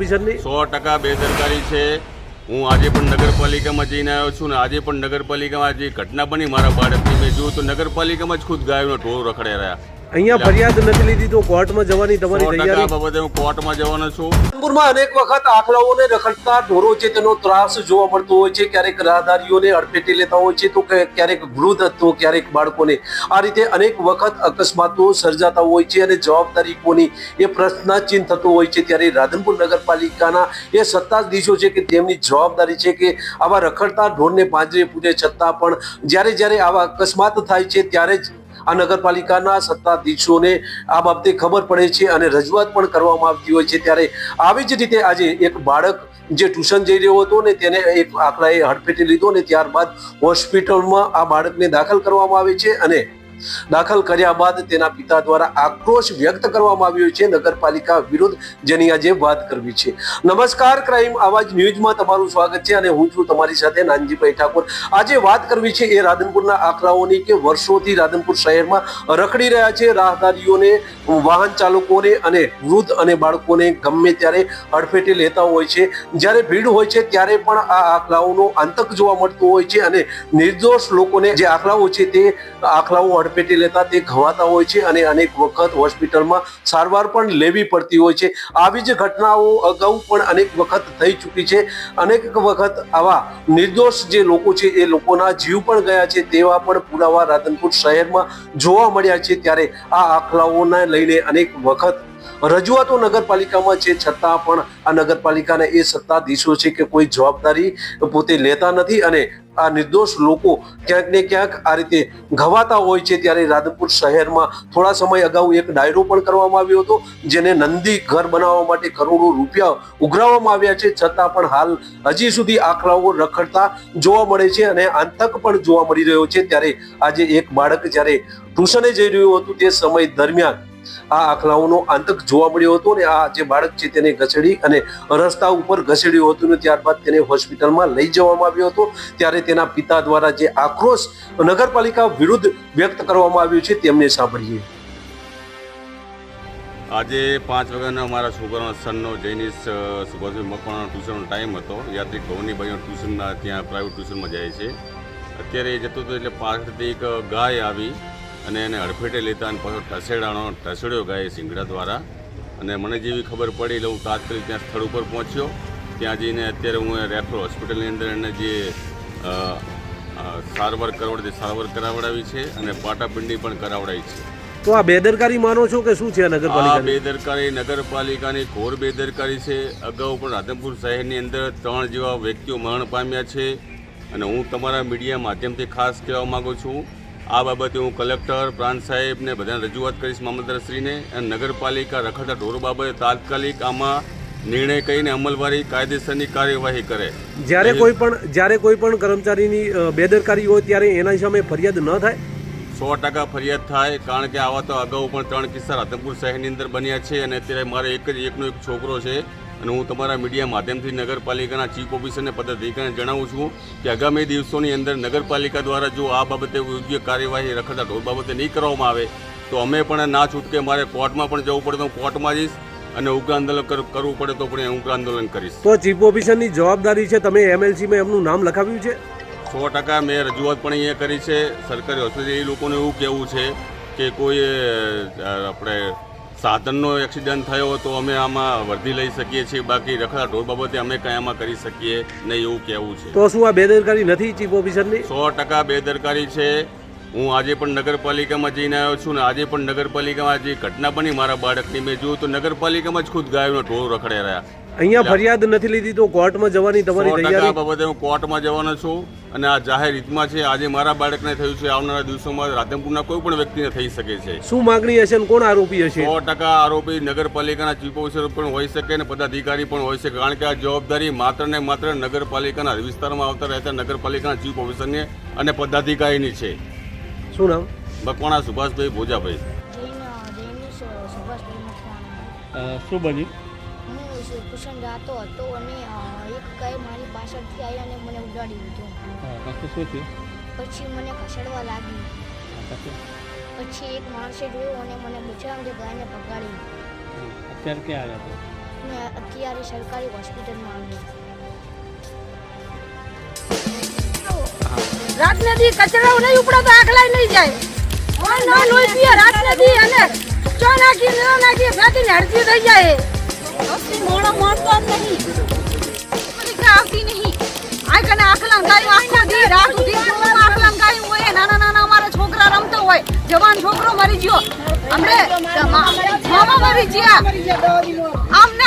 ઓફિસરની? સો ટકા બેદરકારી છે. હું આજે પણ નગરપાલિકામાં જઈને આવ્યો છું ને આજે પણ નગરપાલિકામાં જે ઘટના બની મારા બાળકની, મેં જોયું તો નગરપાલિકામાં જ ખુદ ગાયોનો ઢોર રખડે રહ્યા. અહીંયા ફરિયાદ નથી લીધી તો કોર્ટમાં જવાની તમારી તૈયારી? બાબતે હું કોર્ટમાં જવાનો છું. રાધનપુરમાં અનેક વખત આખલાઓને રખડતા ઢોરો છે તેનો ત્રાસ જોવા મળતો હોય છે ક્યારેક રાહદારીઓને અડફેટે લેતા હોય છે તો કે- ક્યારેક વૃદ્ધ તો ક્યારેક બાળકોને. આ રીતે અનેક વખત અકસ્માતો સર્જાતા હોય છે અને જવાબદારી કોની એ પ્રશ્નાચિહ્ન થતો હોય છે. ત્યારે રાધનપુર નગરપાલિકાના એ સત્તાધીશો છે કે તેમની જવાબદારી છે કે આવા રખડતા ઢોરને પાંજરે પૂરે છતાં પણ જ્યારે જ્યારે આવા અકસ્માત થાય છે ત્યારે જ આ નગરપાલિકાના સત્તાધીશોને આ બાબતે ખબર પડે છે અને રજૂઆત પણ કરવામાં આવતી હોય છે. ત્યારે આવી જ રીતે આજે એક બાળક જે ટ્યુશન જઈ રહ્યો હતો ને તેને એક આંકડાએ હડફેટે લીધો ને ત્યારબાદ હોસ્પિટલમાં આ બાળકને દાખલ કરવામાં આવે છે અને દાખલ કર્યા બાદ તેના પિતા દ્વારા આક્રોશ વ્યક્ત કરવામાં આવ્યો છે. નગરપાલિકા વિરુદ્ધ જેની આજે વાત કરવી છે. નમસ્કાર, ક્રાઇમ આવાજ ન્યૂઝમાં તમારું સ્વાગત છે અને હું છું તમારી સાથે નાનજીભાઈ ઠાકોર. આજે વાત કરવી છે એ રાધનપુરના આંકડાઓની કે વર્ષોથી રાધનપુર શહેરમાં રખડી રહ્યા છે રાહદારીઓને, વાહન ચાલકોને અને વૃદ્ધ અને બાળકોને ગમે ત્યારે અડફેટે લેતા હોય છે. જ્યારે ભીડ હોય છે ત્યારે પણ આ આંકડાઓનો આતંક જોવા મળતો હોય છે અને નિર્દોષ લોકોને જે આંકડાઓ છે તે આંકડાઓ અડફેટે લેતા તે ઘવાતા હોય છે અને અનેક વખત હોસ્પિટલમાં સારવાર પણ લેવી પડતી હોય છે. આવી જ ઘટનાઓ અગાઉ પણ અનેક વખત થઈ ચૂકી છે. અનેક વખત આવા નિર્દોષ જે લોકો છે એ લોકોના જીવ પણ ગયા છે તેવા પણ પુરાવા રાધનપુર શહેરમાં જોવા મળ્યા છે ત્યારે આ આંકડાઓને લઈને અનેક વખત રજૂઆતો નગરપાલિકામાં છે. છતાં પણ આ નગરપાલિકાના એ સત્તાધીશો છે કે કોઈ જવાબદારી પોતે લેતા નથી અને આ નિર્દોષ લોકો ક્યાંક ને ક્યાંક આ રીતે ઘવાતા હોય છે. ત્યારે રાધનપુર શહેરમાં થોડા સમય અગાઉ એક ડાયરો પણ કરવામાં આવ્યો હતો, જેને નંદી ઘર બનાવવા માટે કરોડો રૂપિયા ઉઘરાવવામાં આવ્યા છે. છતાં પણ હાલ હજી સુધી આંકડાઓ રખડતા જોવા મળે છે અને આતંક પણ જોવા મળી રહ્યો છે. ત્યારે આજે એક બાળક જ્યારે ટ્યુશને જઈ રહ્યું હતું, તે સમય દરમિયાન આ આંકડાઓનો આતંક જોવા મળ્યો હતો અને આ જે બાળક છે તેને ઘસેડી અને રસ્તા ઉપર ઘસેડ્યું હતું ને ત્યારબાદ તેને હોસ્પિટલમાં લઈ જવામાં આવ્યો હતો. ત્યારે તેના પિતા દ્વારા જે આક્રોશ નગરપાલિકા વિરુદ્ધ વ્યક્ત કરવામાં આવ્યો છે તેમને સાંભળીએ. આજે પાંચ વાગ્યાનો મારા છોકરાનો સનનો જૈનિશ સુભાષભાઈ મકવાણાનો ટ્યુશનનો ટાઈમ હતો. યાત્રિક ભવની ભાઈઓ ટ્યુશનમાં ત્યાં પ્રાઇવેટ ટ્યુશનમાં જાય છે. અત્યારે જતો હતો એટલે પાછળથી એક ગાય આવી. અને એને હડફેટે લેતા અને પાછો ઢસેડાનો ઢસેડ્યો ગાય સિંગડા દ્વારા. અને મને જેવી ખબર પડી એટલે હું તાત્કાલિક ત્યાં સ્થળ ઉપર પહોંચ્યો. ત્યાં જઈને અત્યારે હું રેફર હોસ્પિટલની અંદર એને જે સારવાર કરાવડતી સારવાર કરાવડાવી છે અને પાટાપિંડી પણ કરાવડાવી છે. તો આ બેદરકારી માનો છો કે શું છે નગરપાલિકા બેદરકારી નગરપાલિકાની ઘોર બેદરકારી છે. અગાઉ પણ રાધનપુર શહેરની અંદર ત્રણ જેવા વ્યક્તિઓ મરણ પામ્યા છે. અને હું તમારા મીડિયા માધ્યમથી ખાસ કહેવા માગું છું આ બાબતે હું કલેક્ટર પ્રાંત સાહેબને બધાને રજૂઆત કરીશ મામલતદારશ્રીને. અને નગરપાલિકા રખડતા ઢોરો બાબતે તાત્કાલિક આમાં નિર્ણય કરીને અમલવારી કાયદેસરની કાર્યવાહી કરે. જ્યારે કોઈ પણ જ્યારે કોઈ પણ કર્મચારીની બેદરકારી હોય ત્યારે એના સામે ફરિયાદ ન થાય? સો ટકા ફરિયાદ થાય કારણ કે આવા તો અગાઉ પણ ત્રણ કિસ્સા રાધનપુર શહેરની અંદર બન્યા છે અને અત્યારે મારે એક જ એકનો એક છોકરો છે. અને હું તમારા મીડિયા માધ્યમથી નગરપાલિકાના ચીફ ઓફિસરને પદાધિકારીને જણાવું છું કે આગામી દિવસોની અંદર નગરપાલિકા દ્વારા જો આ બાબતે યોગ્ય કાર્યવાહી રખડતા ઢોર બાબતે નહીં કરવામાં આવે તો અમે પણ ના છૂટકે મારે કોર્ટમાં પણ જવું પડે તો હું કોર્ટમાં જઈશ અને ઉગ્ર આંદોલન કરવું પડે તો પણ ઉગ્ર આંદોલન કરીશ. તો ચીફ ઓફિસરની જવાબદારી છે તમે એમએલસીમાં એમનું નામ લખાવ્યું છે? સો ટકા મેં રજૂઆત પણ અહીંયા કરી છે સરકારી હોસ્પિટલ એ લોકોને એવું કહેવું છે કે કોઈ આપણે સાધનનો એક્સિડન્ટ થયો તો અમે આમાં વર્ધી લઈ શકીએ છીએ. બાકી રખડા ઢોર બાબતે અમે કંઈ આમાં કરી શકીએ નહીં એવું કહેવું છે. તો શું આ બેદરકારી નથી ચીફ ઓફિસરની? સો ટકા બેદરકારી છે. હું આજે પણ નગરપાલિકામાં જઈને આવ્યો છું ને આજે પણ નગરપાલિકામાં જે ઘટના બની મારા બાળકની મેં જોયું તો નગરપાલિકામાં જ ખુદ ગાયોનો ઢોર રખડે રહ્યા અહીંયા ફરિયાદ નથી લીધી તો કોર્ટમાં જવાની તમારી તૈયારી? બાબતે હું કોર્ટમાં જવાનો છું અને આ જાહેર હિતમાં છે. આજે મારા બાળકને થયું છે આવનારા દિવસોમાં રાધનપુરના કોઈ પણ વ્યક્તિને થઈ શકે છે. શું માગણી હશે અને કોણ આરોપી હશે? સો ટકા આરોપી નગરપાલિકાના ચીફ ઓફિસર પણ હોઈ શકે અને પદાધિકારી પણ હોઈ શકે. કારણ કે આ જવાબદારી માત્ર ને માત્ર નગરપાલિકાના વિસ્તારમાં આવતા રહેતા નગરપાલિકાના ચીફ ઓફિસરની અને પદાધિકારીની છે. શું નામ? બકવાણા સુભાષભાઈ ભોજાભાઈ. શું બન્યું? હું જાતો હતો અને એક કઈ મારી પાછળથી આવી અને મને ઉડાડી દીધું. પછી શું થયું? પછી મને ખસેડવા લાગી. પછી એક માણસે જોયું અને મને બચાવ્યો જે ગાયને પકડી અત્યારે ક્યાં આવ્યા ને અત્યારે સરકારી હોસ્પિટલમાં આવ્યું. રાત કચરો નહીં ઉપડે તો આખલાય નહીં જાય. રાત અને ચો નાખી ન નાખી ફેંકીને હરજી થઈ જાય. મોણો કને આખલા ગાયું, આખો દી, રાત હોય નાના નાના અમારા છોકરા રમતા હોય. જવાન છોકરો મરી ગયો. હમણે મામા મરી ગયા. આમને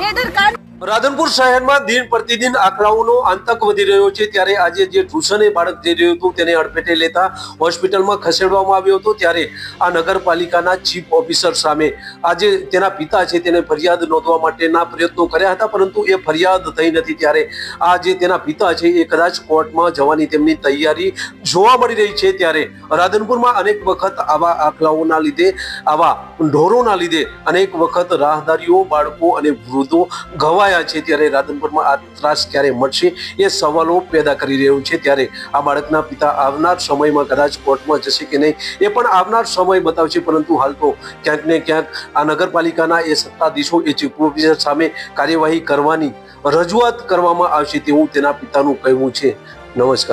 બેદરકાર રાધનપુર શહેરમાં દિન પ્રતિદિન આંકડાઓનો આતંક વધી રહ્યો છે. ત્યારે આજે જે ટ્યુશને બાળક જઈ રહ્યું હતું તેને અડફેટે લેતા હોસ્પિટલમાં ખસેડવામાં આવ્યો હતો. ત્યારે આ નગરપાલિકાના ચીફ ઓફિસર સામે આજે તેના પિતા છે તેને ફરિયાદ નોંધવા માટેના પ્રયત્નો કર્યા હતા, પરંતુ એ ફરિયાદ થઈ નથી. ત્યારે આ જે તેના પિતા છે એ કદાચ કોર્ટમાં જવાની તેમની તૈયારી જોવા મળી રહી છે. ત્યારે રાધનપુરમાં અનેક વખત આવા આંકડાઓના લીધે, આવા ઢોરોના લીધે અનેક વખત રાહદારીઓ, બાળકો અને વૃદ્ધો ઘવાયા છે ત્યારે રાધનપુરમાં આ ત્રાસ ક્યારે મળશે એ સવાલો પેદા કરી રહ્યું છે ત્યારે આ બાળકના પિતા આવનાર સમયમાં કદાચ કોર્ટમાં જશે કે નહીં એ પણ આવનાર સમય બતાવશે, પરંતુ હાલ તો ક્યાંક ને ક્યાંક આ નગરપાલિકાના એ સત્તાધીશો, એ ચીફ ઓફિસર સામે કાર્યવાહી કરવાની રજૂઆત કરવામાં આવશે તેવું તેના પિતાનું કહેવું છે. નમસ્કાર.